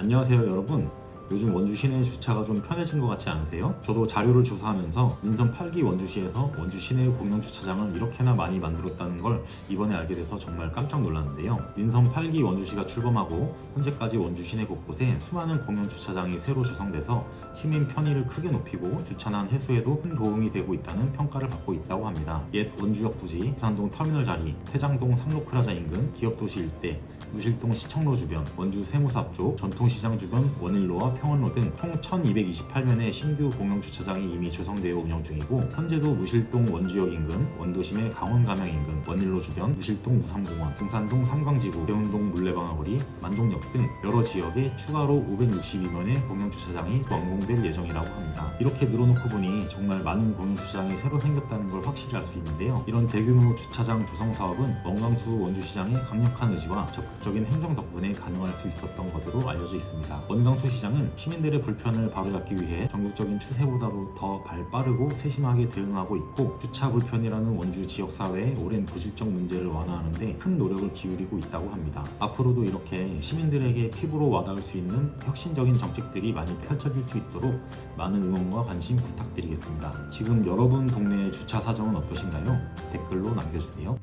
안녕하세요 여러분 요즘 원주 시내 주차가 좀 편해진 것 같지 않으세요? 저도 자료를 조사하면서 민선 8기 원주시에서 원주 시내 공영 주차장을 이렇게나 많이 만들었다는 걸 이번에 알게 돼서 정말 깜짝 놀랐는데요. 민선 8기 원주시가 출범하고 현재까지 원주 시내 곳곳에 수많은 공영 주차장이 새로 조성돼서 시민 편의를 크게 높이고 주차난 해소에도 큰 도움이 되고 있다는 평가를 받고 있다고 합니다. 옛 원주역 부지, 부산동 터미널 자리, 태장동 상록프라자 인근, 기업도시 일대, 무실동 시청로 주변, 원주 세무사 쪽, 전통시장 주변 원일로와 평원로 등 총 1228면의 신규 공영 주차장이 이미 조성되어 운영 중이고 현재도 무실동 원주역 인근, 원도심의 강원 가명 인근, 원일로 주변, 무실동 무삼공원, 등산동 삼광지구, 대운동 물레방아거리, 만종역 등 여러 지역에 추가로 562면의 공영 주차장이 완공될 예정이라고 합니다. 이렇게 늘어놓고 보니 정말 많은 공영 주차장이 새로 생겼다는 걸 확실히 알 수 있는데요. 이런 대규모 주차장 조성 사업은 원광수 원주시장의 강력한 의지와 적극 적인 행정 덕분에 가능할 수 있었던 것으로 알려져 있습니다. 원광수 시장은 시민들의 불편을 바로잡기 위해 전국적인 추세보다도 더 발빠르고 세심하게 대응하고 있고 주차 불편이라는 원주 지역 사회의 오랜 부질적 문제를 완화하는데 큰 노력을 기울이고 있다고 합니다. 앞으로도 이렇게 시민들에게 피부로 와닿을 수 있는 혁신적인 정책들이 많이 펼쳐질 수 있도록 많은 응원과 관심 부탁드리겠습니다. 지금 여러분 동네의 주차 사정은 어떠신가요? 댓글로 남겨주세요.